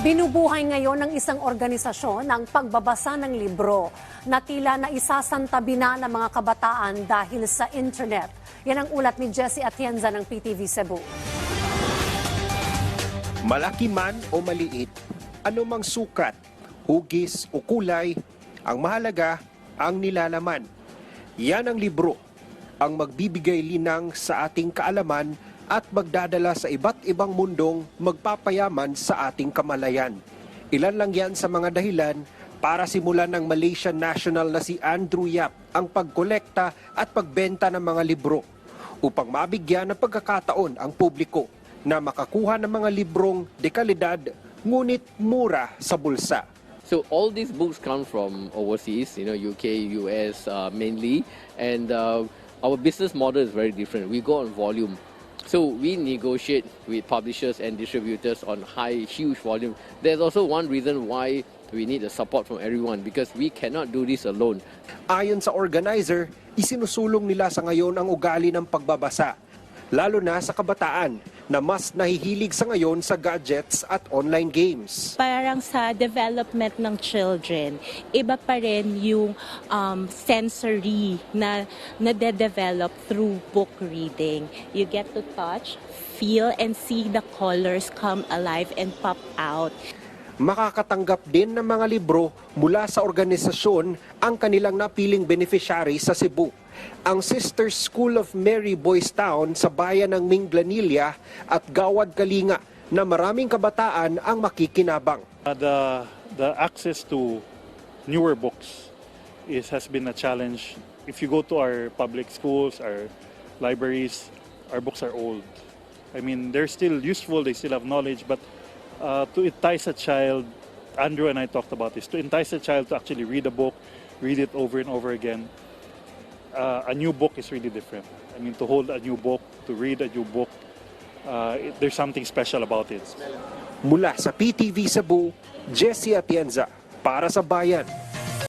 Binubuhay ngayon ng isang organisasyon ang pagbabasa ng libro na tila na isasantabi na ng mga kabataan dahil sa internet. Yan ang ulat ni Jesse Atienza ng PTV Cebu. Malaki man o maliit, anumang sukat, hugis o kulay, ang mahalaga ang nilalaman. Yan ang libro, ang magbibigay linang sa ating kaalaman at magdadala sa iba't ibang mundong magpapayaman sa ating kamalayan. Ilan lang yan sa mga dahilan para simulan ng Malaysian national na si Andrew Yap ang pagkolekta at pagbenta ng mga libro upang mabigyan ng pagkakataon ang publiko na makakuha ng mga librong dekalidad ngunit mura sa bulsa. So all these books come from overseas, you know, UK, US uh, mainly, and uh, our business model is very different. We go on volume. So we negotiate with publishers and distributors on high, huge volume. There's also one reason why we need the support from everyone because we cannot do this alone. Ayon sa organizer, isinusulong nila sa ngayon ang ugali ng pagbabasa, lalo na sa kabataan na mas nahihilig sa ngayon sa gadgets at online games. parang sa development ng children, iba pa rin yung um, sensory na nade-develop through book reading. You get to touch, feel, and see the colors come alive and pop out. Makakatanggap din ng mga libro mula sa organisasyon ang kanilang napiling beneficiary sa Cebu. Ang Sisters School of Mary Boys Town sa bayan ng Minglanilla at Gawad Kalinga na maraming kabataan ang makikinabang. Uh, the the access to newer books is has been a challenge. If you go to our public schools, our libraries, our books are old. I mean, they're still useful. They still have knowledge, but uh, to entice a child, Andrew and I talked about this. To entice a child to actually read a book, read it over and over again. Uh, a new book is really different. I mean, to hold a new book, to read a new book, uh, it, there's something special about it. Mula sa PTV Cebu, Jesse Atienza para sa Bayan.